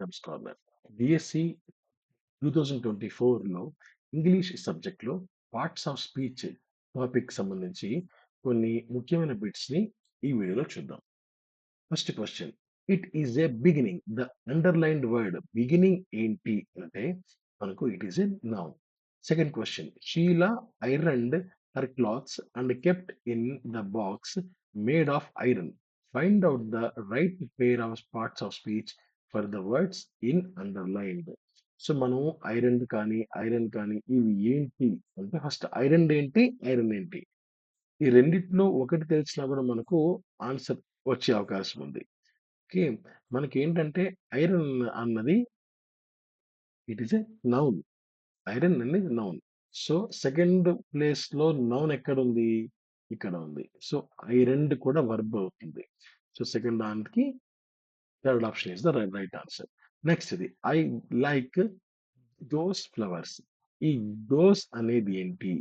Subs corner BSc two thousand twenty ఫోర్లో English సబ్జెక్ట్లో parts of speech topic సంబంధించి కొన్ని ముఖ్యమైన బిట్స్ని ఈ వీడియోలో చూద్దాం. First question it is a beginning the underlined word beginning ఏంటి అంటే మనకు it is a noun second question Sheela ironed her clothes and kept in the box made of iron find out the right pair of parts of speech for the words in underlined. So మనం iron కానీ iron కానీ ఇవి ఏంటి అంటే first iron ఏంటి iron ఏంటి? ఈ రెండిట్లో ఒకటి తెలిసినా కూడా మనకు ఆన్సర్ వచ్చే అవకాశం ఉంది. ఓకే? మనకి ఏంటంటే ఐరన్ అన్నది it is a noun. Iron అనేది నౌన్. సో సెకండ్ ప్లేస్లో నౌన్ ఎక్కడ ఉంది ఇక్కడ ఉంది. సో ఐరన్ కూడా వర్బ్ అవుతుంది. సో సెకండ్ దానికి third option is the right answer next ఇది ఐ లైక్ దోస్ ఫ్లవర్స్ ఈ దోస్ అనేది ఏంటి?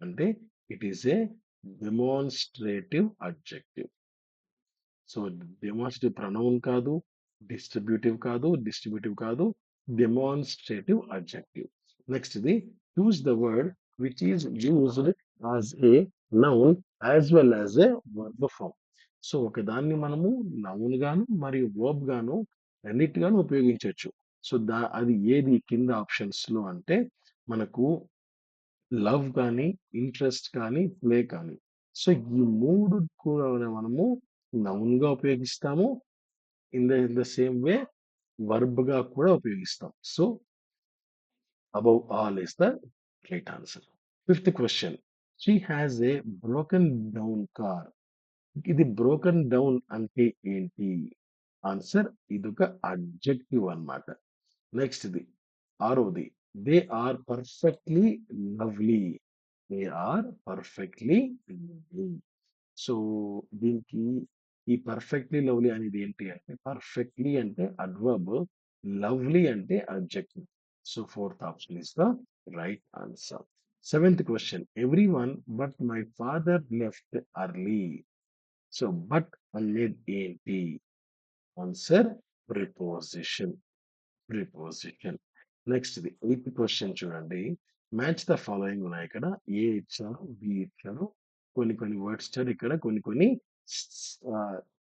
అంటే it is a demonstrative adjective so demonstrative pronoun కాదు డిస్ట్రిబ్యూటివ్ కాదు డిస్ట్రిబ్యూటివ్ కాదు డెమాన్స్ట్రేటివ్ అబ్జెక్టివ్ నెక్స్ట్ ఇది choose the word which is used as a noun as well as a verb form so ఒకదాన్ని మనము నౌన్ గాను మరియు వర్బ్ గాను రెండింటిగాను ఉపయోగించవచ్చు సో దా అది ఏది కింద ఆప్షన్స్లో అంటే మనకు లవ్ కానీ ఇంట్రెస్ట్ కానీ ప్లే కానీ. సో ఈ మూడు కూడా మనము నౌన్గా ఉపయోగిస్తాము. In the in the same way వర్బ్గా కూడా ఉపయోగిస్తాం. So above all is the right answer. Fifth question. She has a broken down car. ఇది బ్రోకెన్ డౌన్ అంటే ఏంటి? ఆన్సర్ ఇది ఒక అడ్జెక్టివ్ అన్నమాట. నెక్స్ట్ ఇది ఆరోది they are perfectly lovely they are perfectly so దీనికి ఈ పర్ఫెక్ట్లీ లవ్లీ అనేది ఏంటి అంటే పర్ఫెక్ట్లీ అంటే అడ్వర్బ్ లవ్లీ అంటే adjective so fourth option is the right answer seventh question every one but my father left so but అనేది ఏంటి answer preposition preposition next the eighth question చూడండి. మ్యాచ్ ద ఫాలోయింగ్ ఉన్నాయి ఇక్కడ ఏ ఇచ్చారు B ఇచ్చారు కొన్ని కొన్ని వర్డ్స్ ఇచ్చారు ఇక్కడ కొన్ని కొన్ని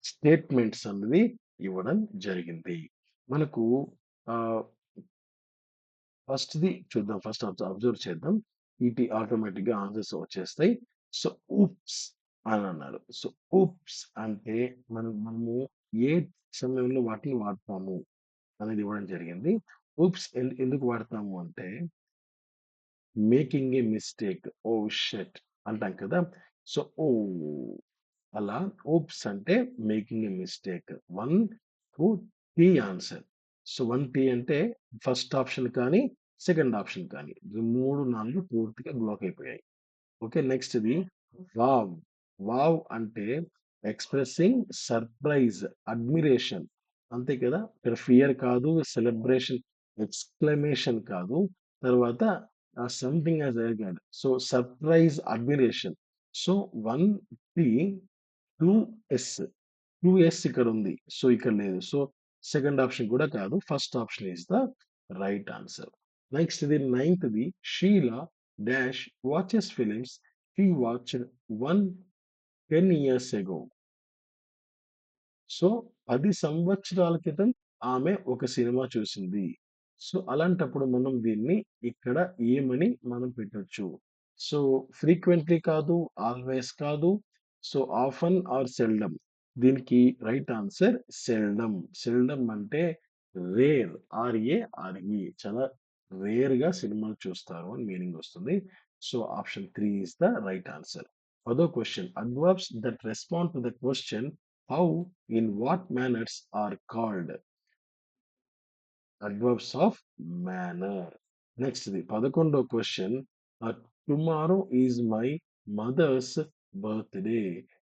స్టేట్మెంట్స్ అన్నది ఇవ్వడం జరిగింది. మనకు ఫస్ట్ ది చూద్దాం. ఫస్ట్ అబ్జర్వ్ చేద్దాం. ఇటు ఆటోమేటిక్గా ఆన్సర్స్ వచ్చేస్తాయి. సో ఊప్స్ అని అన్నారు సో ఊప్స్ అంటే మనం మనము ఏ సమయంలో వాటిని వాడతాము అనేది ఇవ్వడం జరిగింది. ఊప్స్ ఎందుకు వాడతాము అంటే మేకింగ్ ఏ మిస్టేక్. ఓ షెట్ అంటాం కదా! సో ఓ అలా ఊప్స్ అంటే making a mistake. One two T answer. So one T అంటే ఫస్ట్ ఆప్షన్ కానీ సెకండ్ ఆప్షన్ కానీ. ఈ మూడు నాలుగు పూర్తిగా బ్లాక్ అయిపోయాయి. ఓకే నెక్స్ట్ ఇది వావ్ వావ్! అంటే ఎక్స్ప్రెసింగ్ సర్ప్రైజ్ అడ్మిరేషన్. అంతే కదా! ఇక్కడ ఫియర్ కాదు సెలబ్రేషన్ ఎక్స్క్లమేషన్ కాదు. తర్వాత something as ఎర్గాడ్ so surprise admiration. So one T two S. Two S ఇక్కడ ఉంది. సో ఇక్కడ లేదు. సో సెకండ్ ఆప్షన్ కూడా కాదు. First option is the right answer. Next ఇది ninth the Sheila dash watches films. He watch one ten years ago so పది సంవత్సరాల క్రితం ఆమె ఒక సినిమా చూసింది. సో అలాంటప్పుడు మనం దీన్ని ఇక్కడ ఏమని మనం పెట్టొచ్చు? సో ఫ్రీక్వెంట్లీ కాదు ఆల్వేస్ కాదు సో ఆఫన్ ఆర్ సెల్డమ్? దీనికి రైట్ ఆన్సర్ సెల్డమ్. సెల్డమ్ అంటే rare R A R E చాలా రేర్గా సినిమాలు చూస్తారు అని మీనింగ్ వస్తుంది. So option three is the right answer. పదో question adverbs that respond to the question how in what manners are called adverbs of manner next ఇది పదకొండో question tomorrow is my mother's birthday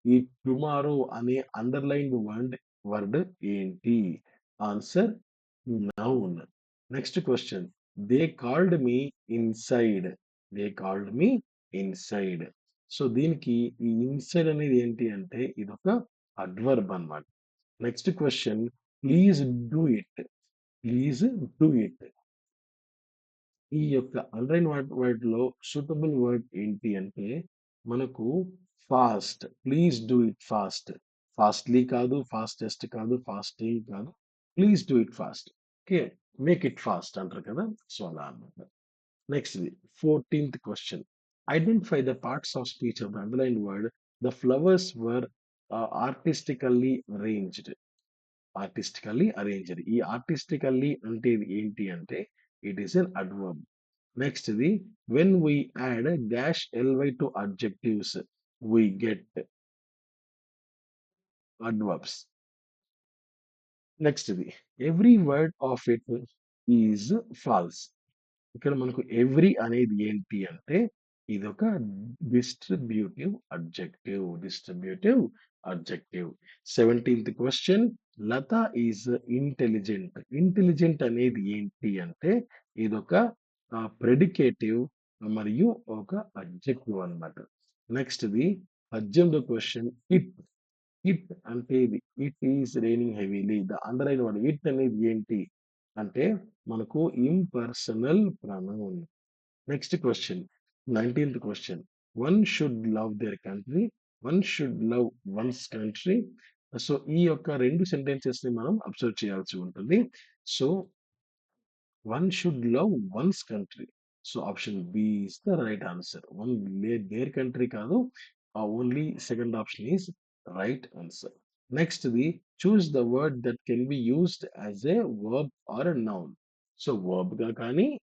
ఈ tomorrow అనే underlined word word ఏంటి answer noun next question they called me inside they called me inside So దీనికి ఈ inside అనేది ఏంటి అంటే ఇది ఒక అడ్వర్బ్ అనమాట next question please do it please do it. ఈ యొక్క అండర్‌లైన్ వర్డ్లో సూటబుల్ వర్డ్ ఏంటి అంటే, మనకు fast. Please do it fast. Fastly కాదు, ఫాస్టెస్ట్ కాదు, ఫాస్టింగ్ కాదు. Please do it fast. Okay. Make it fast అంటారు కదా! సో, అలా అన్నమాట. నెక్స్ట్‌ది fourteenth question identify the parts of speech of the underlined word. The flowers were ah, artistically arranged. ఆర్టిస్టికల్లీ arranged. ఈ ఆర్టిస్టికల్లీ అంటే ఇది ఏంటి అంటే, it is an adverb. నెక్స్ట్‌ది when we add dash L Y to adjectives we get adverbs. నెక్స్ట్‌ది every word of it is false. ఇక్కడ మనకు every అనేది ఏంటి అంటే, ఇదొక distributive adjective. Distributive adjective. Seventeenth question Latha is intelligent. Intelligent అనేది ఏంటి అంటే, ఇదొక ఒక ప్రెడికేటివ్ మరియు ఒక అడ్జెక్టివ్ అన్నమాట. నెక్స్ట్‌ది పద్దెనిమిదో క్వశ్చన్ ఇట్. ఇట్ అంటే ఇది it is raining heavily. The underline word it అనేది ఏంటి అంటే, మనకు impersonal pronoun. Next question 19థ్ question one should love their country. One should love one's country. So, ఈ యొక్క రెండు సెంటెన్సెస్ని మనం అబ్జర్వ్ చేయాల్సి ఉంటుంది. So one should love one's country. So, option B is the right answer. One their country కాదు. Only second option is right answer. Next the choose the word that can be used as a verb or noun. So, వర్బ్‌గా కానీ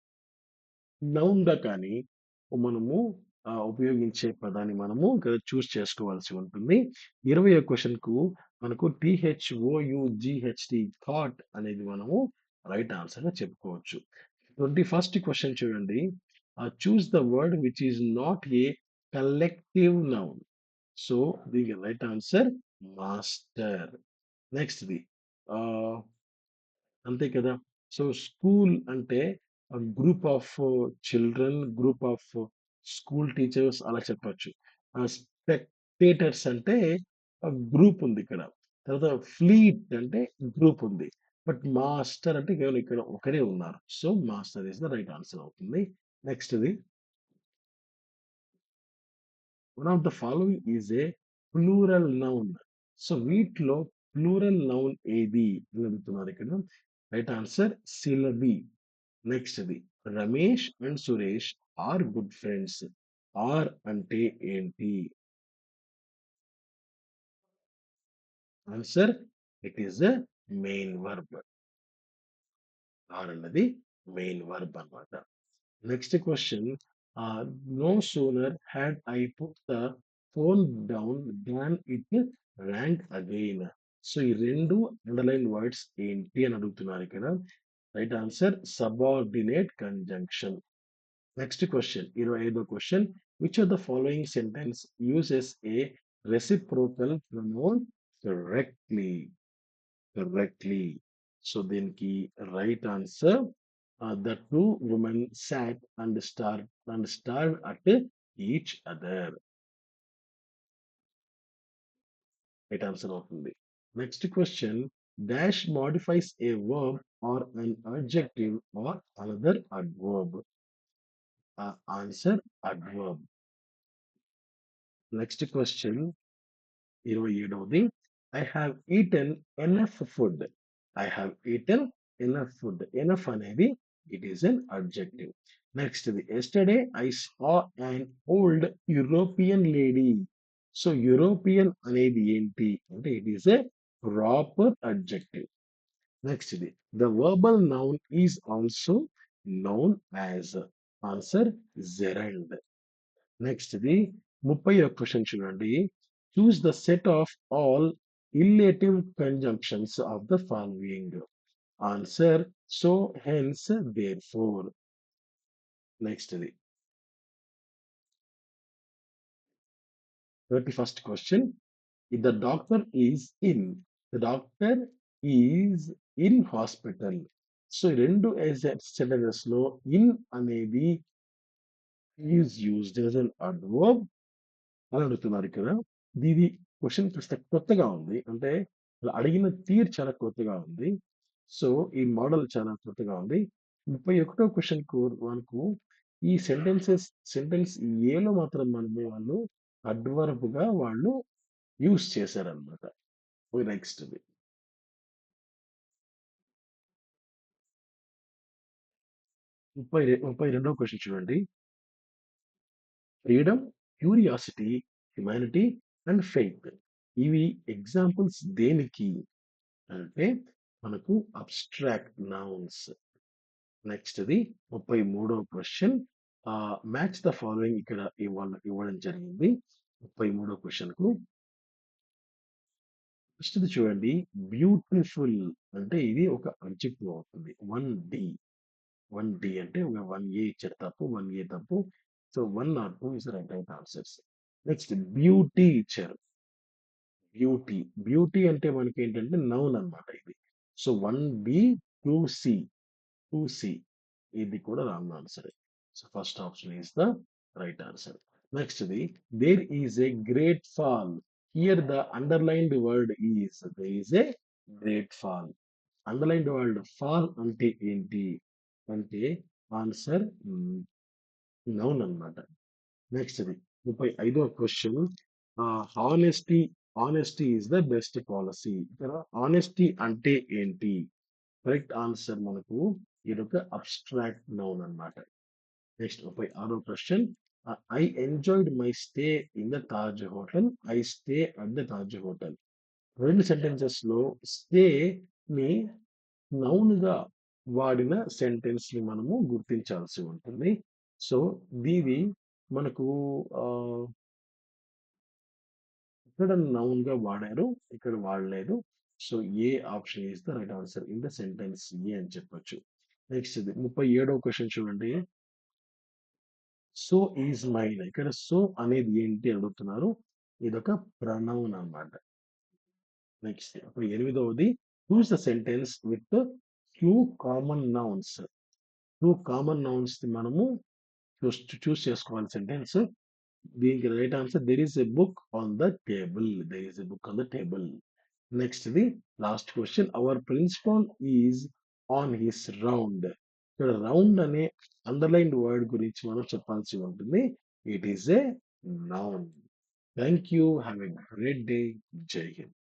నౌన్‌గా కానీ మనము ఆహ్, ఉపయోగించే పదాన్ని మనము ఇక్కడ చూజ్ చేసుకోవాల్సి ఉంటుంది. 20వ క్వెషన్‌కు మనకు టీహెచ్ఓయూజీహెచ్‌టి థాట్ అనేది మనము రైట్ ఆన్సర్‌గా చెప్పుకోవచ్చు. 21st క్వెషన్ చూడండి. ఆహ్, choose the word which is not a collective noun. So, దీనికి రైట్ ఆన్సర్ మాస్టర్. నెక్స్ట్‌ది ఆహ్ అంతే కదా! సో, స్కూల్ అంటే group of children, group of school teachers అలా చెప్పొచ్చు. ఆహ్, స్పెక్టేటర్స్ అంటే ఆహ్, గ్రూప్ ఉందిక్కడ. తర్వాత ఫ్లీట్ అంటే గ్రూప్ ఉంది. బట్ మాస్టర్ అంటే కేవలం ఇక్కడ ఒకరే ఉన్నారు. So, master is the right answer అవుతుంది. నెక్స్ట్‌ది one of the following is a plural noun. So, వీటిలో ప్లూరల్ నౌన్ ఏది అని అడుగుతున్నారు ఇక్కడ. Right answer syllabi. నెక్స్ట్‌ది Ramesh and Suresh are good friends. Are అంటే ఏంటి? Answer it is a main verb. Are అన్నది main verb అనమాట next question no sooner had I put the phone down than it rang again. So, ఈ రెండు underline words ఏంటి అని అడుగుతున్నారు ఇక్కడ. Right answer subordinate conjunction. Next question, Irvaido question. Which of the following sentence uses a reciprocal pronoun correctly? Correctly. So then key right answer. Uh, the two women sat and starved and starved at each other. Right answer often. only. Next question. Dash modifies a verb verb or an adjective or another adverb. Ah, answer adverb. Next question 27వది I have eaten enough food. I have eaten enough food. Enough అనేది it is an adjective. నెక్స్ట్‌ది yesterday I saw an old European lady. So, European అనేది ఏంటి అంటే it is a proper Next, the verbal noun is also known as answer gerund. Next, the Muppayo question. Choose the set of all illative conjunctions of the following. Answer so, hence, therefore. Next, the 31st question. If the doctor is in, the doctor is in hospital. So, రెండు 2 లో in అనేది is used as adverb అని అడుగుతున్నారు ఇక్కడ. ఇది question కాస్త కొత్తగా ఉంది. అంటే అడిగిన తీరు చాలా కొత్తగా ఉంది. సో, ఈ మోడల్ చాలా కొత్తగా ఉంది. ముప్పై ఒకటో క్వశ్చన్ మనకు ఈ సెంటెన్సెస్ సెంటెన్స్ ఏలో మాత్రం మనము వాళ్ళు అడ్వర్బ్‌గా వాళ్ళు యూస్ చేశారనమాట నెక్స్ట్‌ది. ముప్పై ముప్పై రెండవ క్వశ్చన్ చూడండి. Freedom, curiosity, humanity and faith. ఇవి ఎగ్జాంపుల్స్ దేనికి? అంటే మనకు అబ్‌స్ట్రాక్ట్ నౌన్స్. నెక్స్ట్‌ది ముప్పై మూడవ క్వశ్చన్ మ్యాచ్ ద ఫాలోయింగ్ ఇక్కడ ఇవ్వాల ఇవ్వడం జరిగింది. ముప్పై మూడో క్వశ్చన్కు ఫస్ట్‌ది చూడండి. బ్యూటిఫుల్ అంటే ఇది ఒక అబ్జెక్టివ్ అవుతుంది. 1డి. 1డి అంటే వన్ ఏ ఇచ్చారు తప్పు. వన్ ఏ తప్పు. So, one or two is right right answers. Next beauty ఇచ్చారు. బ్యూటీ. బ్యూటీ అంటే మనకి ఏంటంటే నౌన్ అన్నమాట ఇది. సో, 1బి, 2సి. 2సి ఇది కూడా wrong answer so, first option is the right answer. నెక్స్ట్‌ది there is a great fall. Here the underlined word is there is a great fall. Underlined word fall అంటే ఏంటి? అంటే ఆన్సర్ నౌన్ అన్నమాట. నెక్స్ట్‌ది ముప్పై ఐదో question honesty honesty is the best policy ఇక్కడ honesty అంటే ఏంటి? కరెక్ట్ ఆన్సర్ మనకు ఇదొక అబ్‌స్ట్రాక్ట్ నౌన్ అన్నమాట. నెక్స్ట్ ముప్పై ఆరో question I enjoyed my stay in the Taj hotel. I stay at the Taj hotel. రెండు సెంటెన్సెస్లో స్టే ని నౌన్గా వాడిన సెంటెన్స్‌ని మనము గుర్తించాల్సి ఉంటుంది. సో, దీది మనకు ఇక్కడ ఇక్కడ నౌన్‌గా వాడారు. ఇక్కడ వాడలేదు. So, A option is the right answer in the sentence A అని చెప్పొచ్చు. నెక్స్ట్ ముప్పై ఏడవ క్వశ్చన్ చూడండి. So is mine. ఇక్కడ సో అనేది ఏంటి అడుగుతున్నారు. ఇదొక ప్రణౌన్ అన్నమాట. నెక్స్ట్ 38వది choose the sentence with 2 common nouns. 2 common నౌన్స్‌ని మనము చూస్ చూస్ చేసుకోవాలి సెంటెన్స్. దీనికి right answer there is a book on the table. There is a book on the table. Next the last question our principal is on his round. ఇక్కడ round అనే underlined word గురించి మనం చెప్పాల్సి ఉంటుంది. It is a noun. Thank you. Have a great day. జై హింద్.